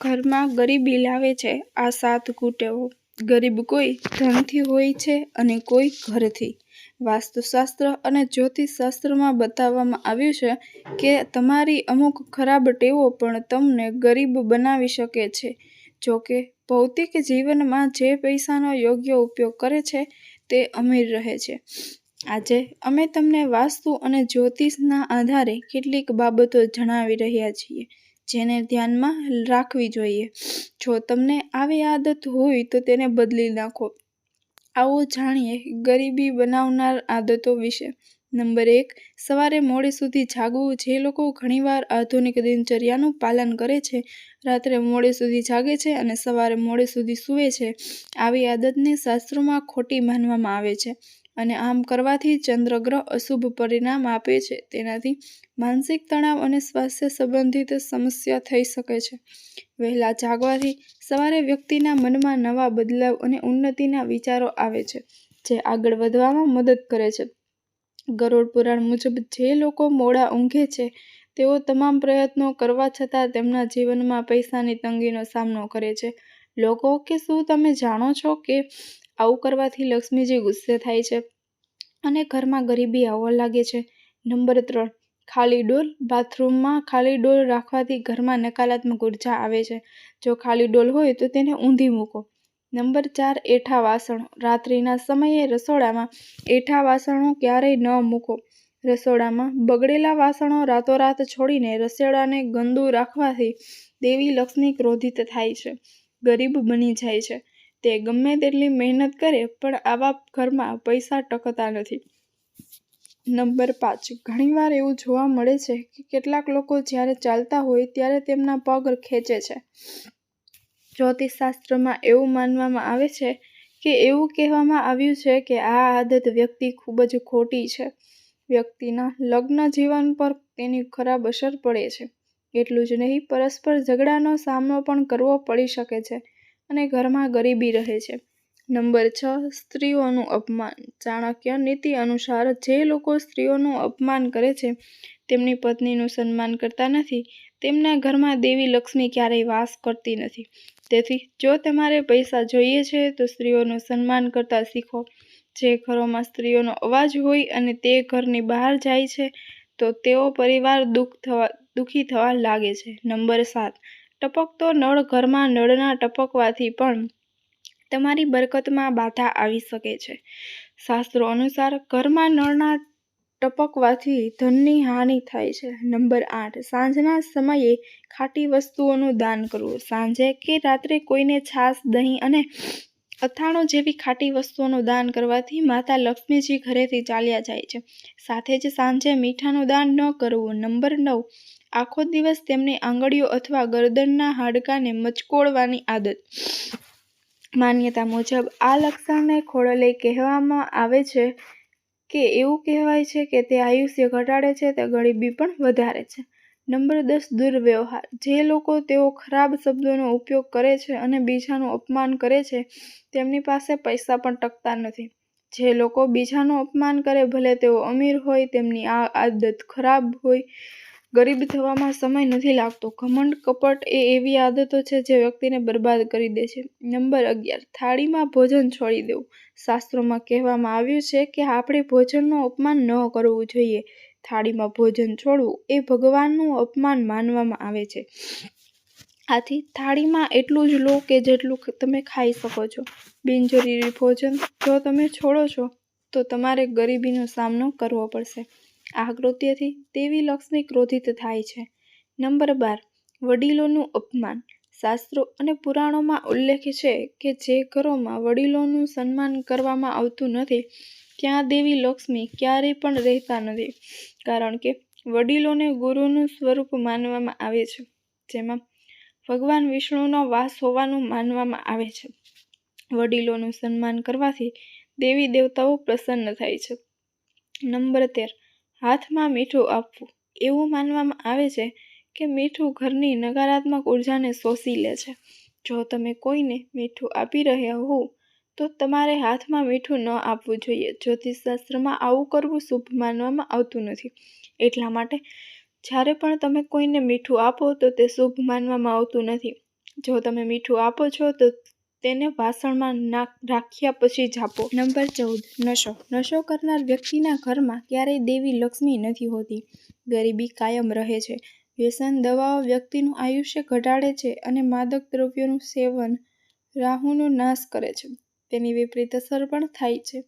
ઘરમાં ગરીબી લાવે છે, આ સાત કુટેવો. ગરીબ કોઈ ધનથી હોય છે અને કોઈ ઘરથી. વાસ્તુશાસ્ત્ર અને જ્યોતિષશાસ્ત્રમાં બતાવવામાં આવ્યું છે કે તમારી અમુક ખરાબ ટેવો પણ તમને ગરીબ બનાવી શકે છે. જોકે ભૌતિક જીવનમાં જે પૈસાનો યોગ્ય ઉપયોગ કરે છે, તે અમીર રહે છે. આજે, અમે તમને વાસ્તુ અને જ્યોતિષના આધારે કેટલીક બાબતો જણાવી રહ્યા છીએ. જેને ધ્યાનમાં રાખવી જોઈએ. જો તમને આવી આદત હોય તો તેને બદલી નાખો. આવો જાણીએ ગરીબી બનાવનાર આદતો વિશે. નંબર એક, સવારે મોડે સુધી જાગવું. જે લોકો ઘણીવાર આધુનિક દિનચર્યાનું પાલન કરે છે, રાત્રે મોડે સુધી જાગે છે અને સવારે મોડે સુધી સૂવે છે. આવી આદતને શાસ્ત્રોમાં ખોટી માનવામાં આવે છે. અને આમ કરવાથી ચંદ્રગ્રહ અશુભ પરિણામ આપે છે. તેનાથી માનસિક તણાવ અને સ્વાસ્થ્ય સંબંધિત સમસ્યા થઈ શકે છે. વહેલા જાગવાથી સવારે વ્યક્તિના મનમાં નવા બદલાવ અને ઉન્નતિના વિચારો આવે છે, જે આગળ વધવામાં મદદ કરે છે. ગરુડ પુરાણ મુજબ જે લોકો મોડા ઊંઘે છે, તેઓ તમામ પ્રયત્નો કરવા છતાં તેમના જીવનમાં પૈસાની તંગીનો સામનો કરે છે. લોકો કે શું તમે જાણો છો કે આવું કરવાથી લક્ષ્મીજી ગુસ્સે થાય છે અને ઘરમાં ગરીબી આવવા લાગે છે. નંબર ત્રણ, ખાલી ડોલ બાથરૂમમાં ખાલી ડોલ રાખવાથી ઘરમાં નકારાત્મક ઊર્જા આવે છે. જો ખાલી ડોલ હોય તો તેને ઊંધી મૂકો. નંબર ચાર, એઠા વાસણો. રાત્રિના સમયે રસોડામાં એઠા વાસણો ક્યારેય ન મૂકો. રસોડામાં બગડેલા વાસણો રાતોરાત છોડીને રસોડાને ગંદુ રાખવાથી દેવી લક્ષ્મી ક્રોધિત થાય છે. ગરીબ બની જાય છે. તે ગમે તેટલી મહેનત કરે, પણ આવા ઘરમાં પૈસા ટકતા નથી. નંબર પાંચ. ઘણીવાર એવું જોવા મળે છે કે કેટલાક લોકો જ્યારે ચાલતા હોય ત્યારે તેમના પગ ખેંચે છે. જ્યોતિષશાસ્ત્રમાં એવું માનવામાં આવે છે કે એવું કહેવામાં આવ્યું છે કે આ આદત વ્યક્તિ ખૂબ જ ખોટી છે. વ્યક્તિના લગ્ન જીવન પર તેની ખરાબ અસર પડે છે. એટલું જ નહીં, પરસ્પર ઝઘડાનો સામનો પણ કરવો પડી શકે છે. અને ઘરમાં ગરીબી રહે છે. નંબર છ, સ્ત્રીઓનું અપમાન. ચાણક્ય નીતિ અનુસાર જે લોકો સ્ત્રીઓનું અપમાન કરે છે, તેમની પત્નીનું સન્માન કરતા નથી, તેમના ઘરમાં દેવી લક્ષ્મી ક્યારેય વાસ કરતી નથી. તેથી, જો તમારે પૈસા જોઈએ છે, તો સ્ત્રીઓનું સન્માન કરતા શીખો. જે ઘરોમાં સ્ત્રીઓનો અવાજ હોય અને તે ઘરની બહાર જાય છે, તો તેઓ પરિવાર દુઃખ થવા, દુઃખી થવા લાગે છે. નંબર સાત ટપકતો નળ ઘરમાં નળના ટપકવાથી પણ તમારી બરકતમાં બાધા આવી શકે છે. શાસ્ત્રો અનુસાર ઘરમાં નળના ટપકવાથી ધનની હાનિ થાય છે. નંબર આઠ. સાંજના સમયે ખાટી વસ્તુઓનું દાન કરવું. સાંજે કે રાત્રે કોઈને છાશ, દહીં અને અથાણું જેવી ખાટી વસ્તુઓનું દાન કરવાથી માતા લક્ષ્મીજી ઘરેથી ચાલ્યા જાય છે. સાથે જ સાંજે મીઠાનું દાન ન કરવું. નંબર નવ. આખો દિવસ તેમની આંગળીઓ અથવા ગરદનના હાડકાને મચકોડવાની આદત. માન્યતા મુજબ, આ લક્ષણને ખોળલે કહેવામાં આવે છે કે, એવું કહેવાય છે કે તે આયુષ્ય ઘટાડે છે, તે ગરીબી પણ વધારે છે. નંબર દસ, દુર્વ્યવહાર. જે લોકો તેઓ ખરાબ શબ્દોનો ઉપયોગ કરે છે અને બીજાનું અપમાન કરે છે, તેમની પાસે પૈસા પણ ટકતા નથી. જે લોકો બીજાનું અપમાન કરે, ભલે તેઓ અમીર હોય, તેમની આ આદત ખરાબ હોય ગરીબ થવામાં સમય નથી લાગતો. ઘમંડ કપટ એ એવી આદતો છે જે વ્યક્તિને બરબાદ કરી દે છે. નંબર અગિયાર. થાળીમાં ભોજન છોડી દેવું. શાસ્ત્રોમાં કહેવામાં આવ્યું છે કે આપણે ભોજનનું અપમાન ન કરવું જોઈએ. થાળીમાં ભોજન છોડવું એ ભગવાનનું અપમાન માનવામાં આવે છે. આથી થાળીમાં એટલું જ લો કે જેટલું તમે ખાઈ શકો છો. બિનજરૂરી ભોજન જો તમે છોડો છો, તો તમારે ગરીબીનો સામનો કરવો પડશે. આ કૃત્યથી દેવી લક્ષ્મી ક્રોધિત થાય છે. નંબર બાર, વડીલોનું અપમાન. શાસ્ત્રો અને પુરાણોમાં ઉલ્લેખ છે કે જે ઘરોમાં વડીલોનું સન્માન કરવામાં આવતું નથી ત્યાં દેવી લક્ષ્મી ક્યારેય પણ રહેતા નથી, કારણ કે વડીલોને ગુરુનું સ્વરૂપ માનવામાં આવે છે, જેમાં ભગવાન વિષ્ણુનો વાસ હોવાનું માનવામાં આવે છે. વડીલોનું સન્માન કરવાથી દેવી દેવતાઓ પ્રસન્ન થાય છે. નંબર તેર હાથમાં મીઠું આપવું. એવું માનવામાં આવે છે કે મીઠું ઘરની નકારાત્મક ઉર્જાને શોષી લે છે. જો તમે કોઈને મીઠું આપી રહ્યા હો તો તમારે હાથમાં મીઠું ન આપવું જોઈએ. જ્યોતિષશાસ્ત્રમાં આવું કરવું શુભ માનવામાં આવતું નથી. એટલા માટે, જ્યારે પણ તમે કોઈને મીઠું આપો, તો તે શુભ માનવામાં આવતું નથી. જો તમે મીઠું આપો છો, તો તેને વાસણમાં રાખ્યા પછી ઝાપો નંબર ચૌદ, નશો. નશો કરનાર વ્યક્તિના ઘરમાં ક્યારેય દેવી લક્ષ્મી નથી હોતી. ગરીબી કાયમ રહે છે. વ્યસન દવાઓ વ્યક્તિનું આયુષ્ય ઘટાડે છે અને માદક દ્રવ્યોનું સેવન રાહુનો નાશ કરે છે. તેની વિપરીત અસર પણ થાય છે.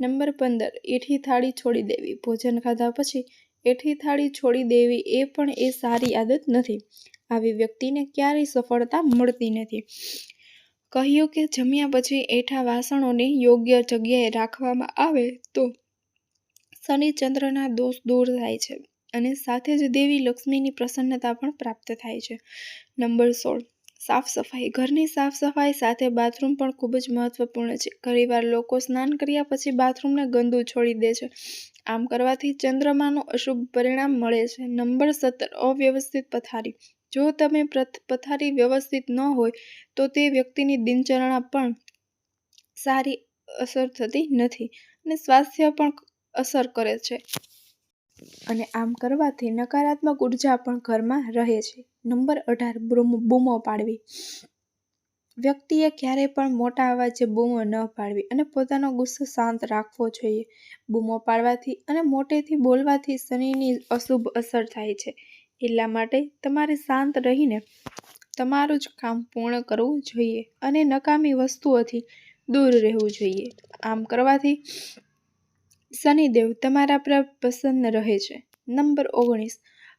નંબર પંદર, એઠી થાળી છોડી દેવી. ભોજન ખાધા પછી એઠી થાળી છોડી દેવી એ પણ એ સારી આદત નથી. આવી વ્યક્તિને ક્યારેય સફળતા મળતી નથી. કહ્યું કે જમ્યા પછી એઠા વાસણોને યોગ્ય જગ્યાએ રાખવામાં આવે તો શનિ ચંદ્રના દોષ દૂર થાય છે અને સાથે જ દેવી લક્ષ્મીની પ્રસન્નતા પણ પ્રાપ્ત થાય છે. નંબર સોળ. સાફ સફાઈ. ઘરની સાફ સફાઈ સાથે બાથરૂમ પણ ખૂબ જ મહત્વપૂર્ણ છે. ઘણીવાર લોકો સ્નાન કર્યા પછી બાથરૂમને ગંદુ છોડી દે છે. આમ કરવાથી ચંદ્રમાનું અશુભ પરિણામ મળે છે. નંબર સત્તર. અવ્યવસ્થિત પથારી. જો તમે પથારી વ્યવસ્થિત ન હોય, તો તે વ્યક્તિની દિનચર્યા પણ સારી અસર થતી નથી અને સ્વાસ્થ્ય પણ અસર કરે છે. અને આમ કરવાથી નકારાત્મક ઊર્જા પણ ઘરમાં રહે છે. નંબર અઢાર, બૂમો પાડવી. વ્યક્તિએ ક્યારેય પણ મોટા અવાજે બૂમો ન પાડવી અને પોતાનો ગુસ્સો શાંત રાખવો જોઈએ. બૂમો પાડવાથી અને મોટેથી બોલવાથી શનિની અશુભ અસર થાય છે. એટલા માટે તમારે શાંત રહીને તમારું જ કામ પૂર્ણ કરવું જોઈએ અને નકામી વસ્તુઓથી દૂર રહેવું જોઈએ. આમ કરવાથી શનિદેવ તમારા પર પ્રસન્ન રહે છે. નંબર ઓગણીસ.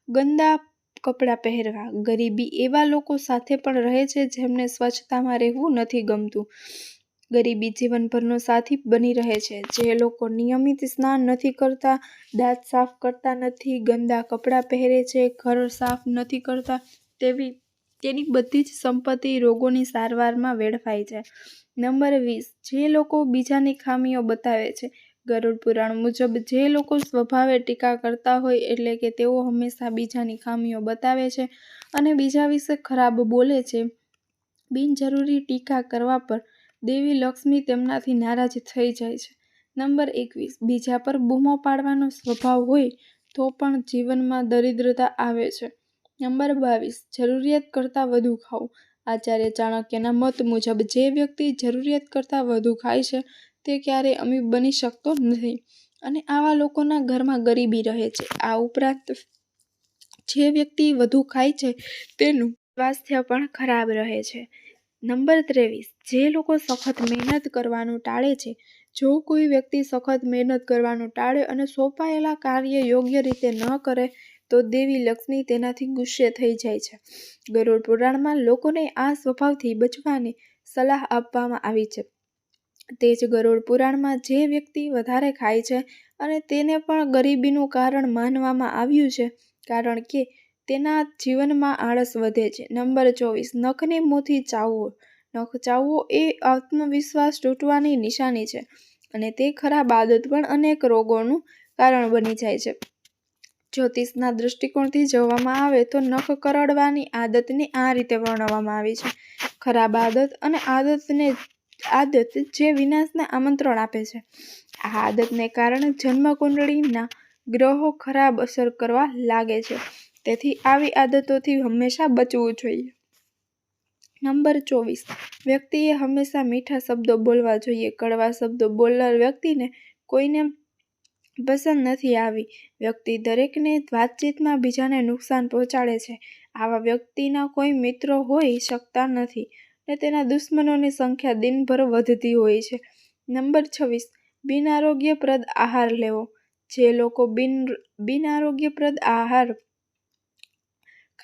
ગંદા કપડાં પહેરવા. ગરીબી એવા લોકો સાથે પણ રહે છે જેમને સ્વચ્છતામાં રહેવું નથી ગમતું. ગરીબી જીવનભરનો સાથી બની રહે છે. જે લોકો નિયમિત સ્નાન નથી કરતા, દાંત સાફ કરતા નથી, ગંદા કપડાં પહેરે છે, ઘર સાફ નથી કરતા, તેવી, તેની બધી જ સંપત્તિ રોગોની સારવારમાં વેડફાય છે. નંબર વીસ, જે લોકો બીજાની ખામીઓ બતાવે છે. ગરુડ પુરાણ મુજબ, જે લોકો સ્વભાવે ટીકા કરતા હોય એટલે કે તેઓ હંમેશા બીજાની ખામીઓ બતાવે છે અને બીજા વિશે ખરાબ બોલે છે. બિનજરૂરી ટીકા કરવા પર દેવી લક્ષ્મી તેમનાથી નારાજ થઈ જાય છે. નંબર એકવીસ. બીજા પર બૂમો પાડવાનો સ્વભાવ હોય તો પણ જીવનમાં દરિદ્રતા આવે છે. નંબર બાવીસ. જરૂરિયાત કરતાં વધુ ખાવું આચાર્ય ચાણક્યના મત મુજબ જે વ્યક્તિ જરૂરિયાત કરતાં વધુ ખાય છે તે ક્યારેય અમીર બની શકતો નથી અને આવા લોકોના ઘરમાં ગરીબી રહે છે. આ ઉપરાંત જે વ્યક્તિ વધુ ખાય છે તેનું સ્વાસ્થ્ય પણ ખરાબ રહે છે. નંબર ત્રેવીસ. જે લોકો સખત મહેનત કરવાનું ટાળે છે, જો કોઈ વ્યક્તિ સખત મહેનત કરવાનું ટાળે અને સોંપાયેલા કાર્ય યોગ્ય રીતે ન કરે, તો દેવી લક્ષ્મી તેનાથી ગુસ્સે થઈ જાય છે. ગરુડ પુરાણમાં લોકોને આ સ્વભાવથી બચવાની સલાહ આપવામાં આવી છે. તે જ ગરુડ પુરાણમાં જે વ્યક્તિ વધારે ખાય છે અને તેને પણ ગરીબીનું કારણ માનવામાં આવ્યું છે, કારણ કે તેના જીવનમાં આળસ વધે છે. નંબર ચોવીસ, નખની મોથી ચાવવો નખ ચાવવો એ આત્મવિશ્વાસ તૂટવાની નિશાની છે અને તે ખરાબ આદત પણ અનેક રોગોનું કારણ બની જાય છે. જ્યોતિષના દૃષ્ટિકોણથી જોવામાં આવે તો નખ કરડવાની આદતને આ રીતે વર્ણવવામાં આવી છે. ખરાબ આદત અને આદતને, આદત જે વિનાશને આમંત્રણ આપે છે. આ આદતને કારણે જન્મકુંડળીના ગ્રહો ખરાબ અસર કરવા લાગે છે. તેથી આવી આદતોથી હંમેશા બચવું જોઈએ. નંબર ચોવીસ. વ્યક્તિએ હંમેશા મીઠા શબ્દો બોલવા જોઈએ. કડવા શબ્દો બોલનાર વ્યક્તિને કોઈને પસંદ નથી આવી. વ્યક્તિ દરેકને વાતચીતમાં બીજાને નુકસાન પહોંચાડે છે. આવા વ્યક્તિના કોઈ મિત્રો હોઈ શકતા નથી ને તેના દુશ્મનોની સંખ્યા દિનભર વધતી હોય છે. નંબર છવ્વીસ. બિનઆરોગ્યપ્રદ આહાર લેવો. જે લોકો બિન બિનઆરોગ્યપ્રદ આહાર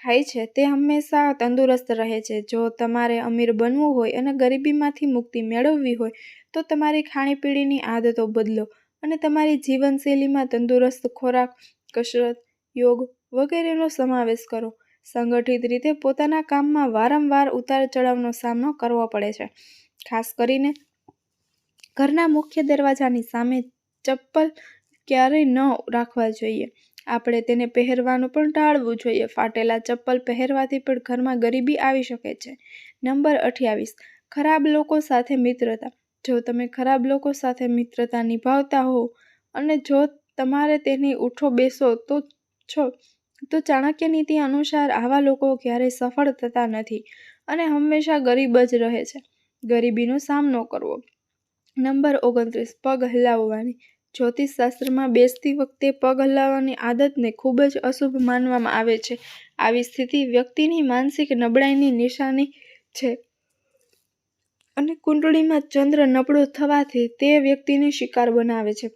ખાય છે, તે હંમેશા તંદુરસ્ત રહે છે. જો તમારે અમીર બનવું હોય અને ગરીબીમાંથી મુક્તિ મેળવવી હોય, તો તમારી ખાણીપીણીની આદતો બદલો અને તમારી જીવનશૈલીમાં તંદુરસ્ત ખોરાક, કસરત, યોગ વગેરેનો સમાવેશ કરો. સંગઠિત રીતે પોતાના કામમાં વારંવાર ઉતાર ચઢાવનો સામનો કરવો પડે છે. ખાસ કરીને, ઘરના મુખ્ય દરવાજાની સામે ચપ્પલ ક્યારેય ન રાખવા જોઈએ. આપણે તેને પહેરવાનું પણ ટાળવું જોઈએ. ફાટેલા ચપ્પલ પહેરવાથી પણ ઘરમાં ગરીબી આવી શકે છે. નંબર અઠ્યાવીસ. ખરાબ લોકો સાથે મિત્રતા. જો તમે ખરાબ લોકો સાથે મિત્રતા નિભાવતા હો અને જો તમારે તેની ઉઠો બેસો તો છો, તો ચાણક્ય નીતિ અનુસાર આવા લોકો ક્યારેય સફળ થતા નથી અને હંમેશા ગરીબ જ રહે છે. ગરીબીનો સામનો કરવો. નંબર ઓગણત્રીસ. પગ હલાવવાની. જ્યોતિષશાસ્ત્રમાં બેસતી વખતે પગ હલાવવાની આદતને ખૂબ જ અશુભ માનવામાં આવે છે. આવી સ્થિતિ વ્યક્તિની માનસિક નબળાઈની નિશાની છે. અને કુંડળીમાં ચંદ્ર નબળો થવાથી તે વ્યક્તિને શિકાર બનાવે છે.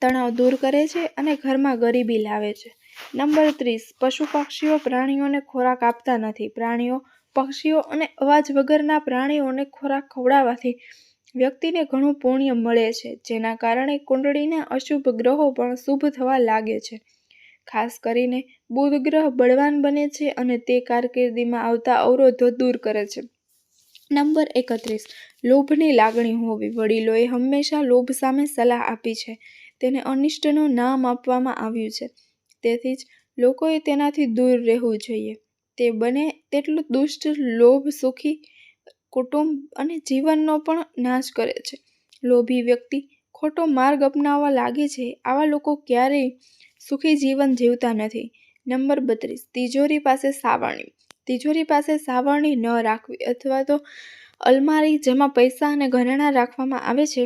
તણાવ દૂર કરે છે અને ઘરમાં ગરીબી લાવે છે. નંબર ત્રીસ, પશુ પક્ષીઓ પ્રાણીઓને ખોરાક આપતા નથી. પ્રાણીઓ, પક્ષીઓ અને અવાજ વગરના પ્રાણીઓને ખોરાક ખવડાવવાથી વ્યક્તિને ઘણું પુણ્ય મળે છે, જેના કારણે કુંડળીના અશુભ ગ્રહો પણ શુભ થવા લાગે છે. ખાસ કરીને બુધ ગ્રહ બળવાન બને છે અને તે કારકિર્દીમાં આવતા અવરોધો દૂર કરે છે. નંબર એકત્રીસ. લોભની લાગણી હોવી. વડીલોએ હંમેશા લોભ સામે સલાહ આપી છે. તેને અનિષ્ટનું નામ આપવામાં આવ્યું છે. તેથી જ લોકોએ તેનાથી દૂર રહેવું જોઈએ. તે બને તેટલું દુષ્ટ, લોભ સુખી કુટુંબ અને જીવનનો પણ નાશ કરે છે. લોભી વ્યક્તિ ખોટો માર્ગ અપનાવવા લાગે છે, આવા લોકો ક્યારેય સુખી જીવન જીવતા નથી. નંબર બત્રીસ, તિજોરી પાસે સાવરણી. તિજોરી પાસે સાવરણી ન રાખવી અથવા તો અલમારી જેમાં પૈસા અને ઘરેણાં રાખવામાં આવે છે.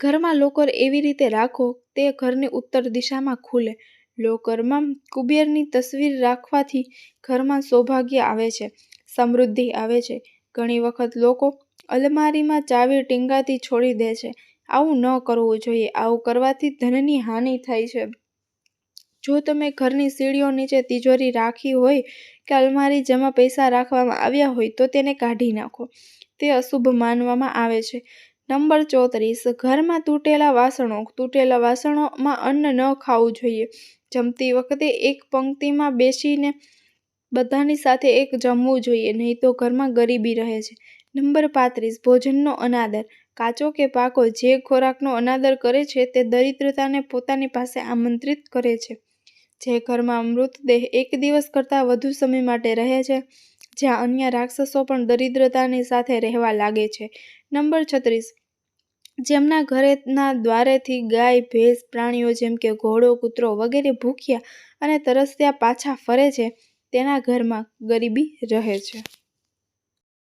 ઘરમાં લોકર એવી રીતે રાખો, તે ઘરની ઉત્તર દિશામાં ખુલે. લોકરમાં કુબેરની તસવીર રાખવાથી ઘરમાં સૌભાગ્ય આવે છે, સમૃદ્ધિ આવે છે. ઘણી વખત લોકો અલમારીમાં ચાવી ટીંગાતી છોડી દે છે. આવું ન કરવું જોઈએ. આવું કરવાથી ધનની હાનિ થાય છે. જો તમે ઘરની સીડીઓ નીચે તિજોરી રાખી હોય કે અલમારી જેમાં પૈસા રાખવામાં આવ્યા હોય તો તેને કાઢી નાખો. તે અશુભ માનવામાં આવે છે. નંબર ચોત્રીસ. ઘરમાં તૂટેલા વાસણો. તૂટેલા વાસણોમાં અન્ન ન ખાવું જોઈએ. જમતી વખતે એક પંક્તિમાં બેસીને બધાની સાથે એક જમવું જોઈએ, નહીં તો ઘરમાં ગરીબી રહે છે. નંબર પાંત્રીસ, ભોજનનો અનાદર. કાચો કે પાકો જે ખોરાકનો અનાદર કરે છે, તે દરિદ્રતાને પોતાની પાસે આમંત્રિત કરે છે. જે ઘરમાં મૃતદેહ એક દિવસ કરતાં વધુ સમય માટે રહે છે, જ્યાં અન્ય રાક્ષસો પણ દરિદ્રતાની સાથે રહેવા લાગે છે. નંબર છત્રીસ, જેમના ઘરેના દ્વારેથી ગાય, ભેંસ, પ્રાણીઓ જેમ કે ઘોડો, કૂતરો વગેરે ભૂખ્યા અને તરસ્યા પાછા ફરે છે તેના ઘરમાં ગરીબી રહે છે.